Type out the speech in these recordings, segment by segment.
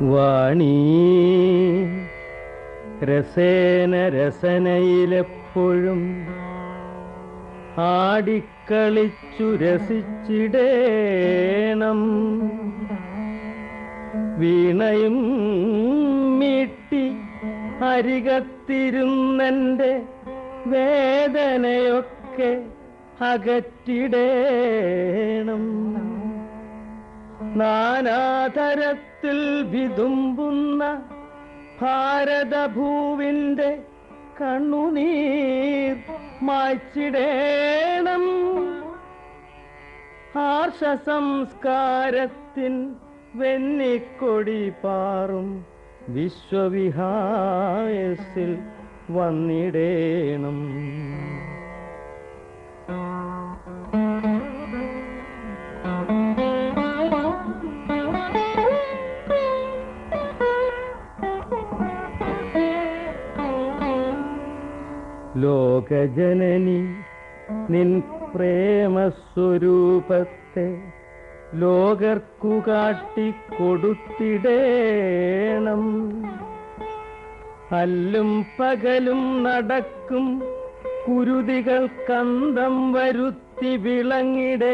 വാണി. രസേന രസനയിലെപ്പോഴും ആടിക്കളിച്ചു രസിച്ചിടേണം. വീണയും മീട്ടി അരികത്തിരുന്നെന്റെ വേദനയൊക്കെ അകറ്റിടേണം. നാനാതരത്തിൽ വിതുമ്പുന്ന ഭാരതഭൂവിന്റെ കണ്ണുനീർ മായ്ച്ചിടേണം. ആർഷ സംസ്കാരത്തിൻ വെന്നിക്കൊടി പാറും വിശ്വവിഹായസിൽ വന്നിടേണം. ലോകജനനി നിൻ പ്രേമസ്വരൂപത്തെ ലോകർക്കു കാട്ടിക്കൊടുത്തിടേണം. അല്ലും പകലും നടക്കും കുരുതികൾ കന്തം വരുത്തി വിളങ്ങിടേണം.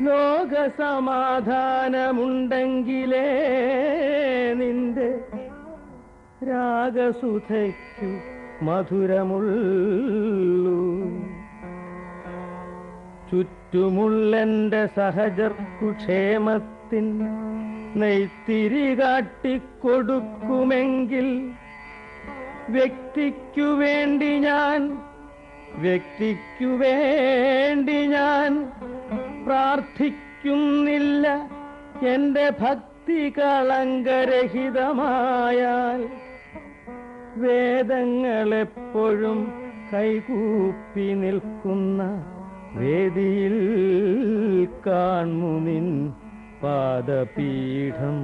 ലോകസമാധാനമുണ്ടെങ്കിലേ നിന്റെ രാഗസുധയ്ക്കു മധുരമുള്ളൂ. ചുറ്റുമുള്ളെന്റെ സഹജർക്കു ക്ഷേമത്തിൻ നെയ്ത്തിരി കാട്ടിക്കൊടുക്കുമെങ്കിൽ വ്യക്തിക്കു വേണ്ടി ഞാൻ വ്യക്തിക്കു വേണ്ടി ഞാൻ പ്രാർത്ഥിക്കുന്നില്ല. എന്റെ ഭക്തി കളങ്കരഹിതമായാൽ വേദങ്ങളെപ്പോഴും കൈകൂപ്പി നിൽക്കുന്ന വേദിയിൽ കാൺമുനിൻ നിൻ പാദപീഠം.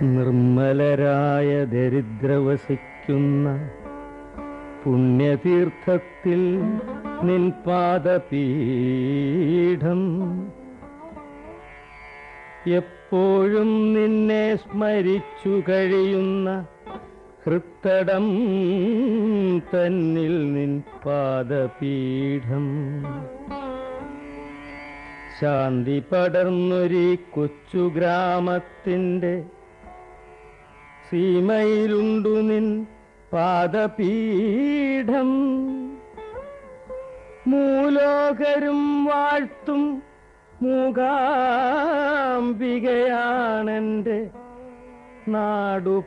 നിർമ്മലരായ ദരിദ്രവസിക്കുന്ന പുണ്യതീർത്ഥത്തിൽ നിൽപാദപീഠം എപ്പോഴും നിന്നെ സ്മരിച്ചു കഴിയുന്ന ഹൃത്തടം തന്നിൽ നിൻ പാദപീഠം. ശാന്തി പടർന്നൊരു കൊച്ചു ഗ്രാമത്തിന്റെ സീമയിലുണ്ടു നിൻ പാദപീഠം മൂലോകരും വാഴ്ത്തും മൂകാംബികയാണെന്റെ നാടു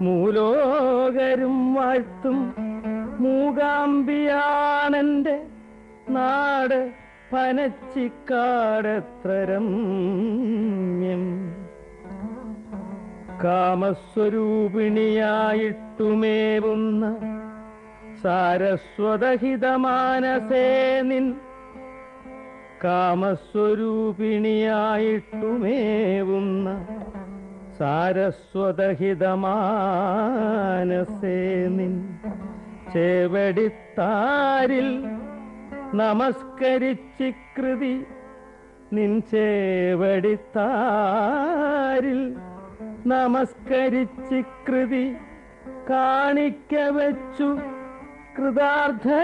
മൂലോകരും വാഴ്ത്തും മൂകാംബിയാണെന്റെ നാട് പനച്ചിക്കാടെത്ര രമ്യം കാമസ്വരൂപിണിയായിട്ടുമേവുന്ന സാരസ്വതഹിതമാനസേ നിൻ കാമസ്വരൂപിണിയായിട്ടുമേവുന്ന സാരസ്വതഹിതമാനസേ നിൻ ചേവടിത്താരിൽ നമസ്കരിച്ചിക്കൃതി നിൻ ചേവടിത്താരിൽ നമസ്കരിച്ചികൃതി കാണിക്ക വെച്ചു കൃതാർത്ഥനായേ.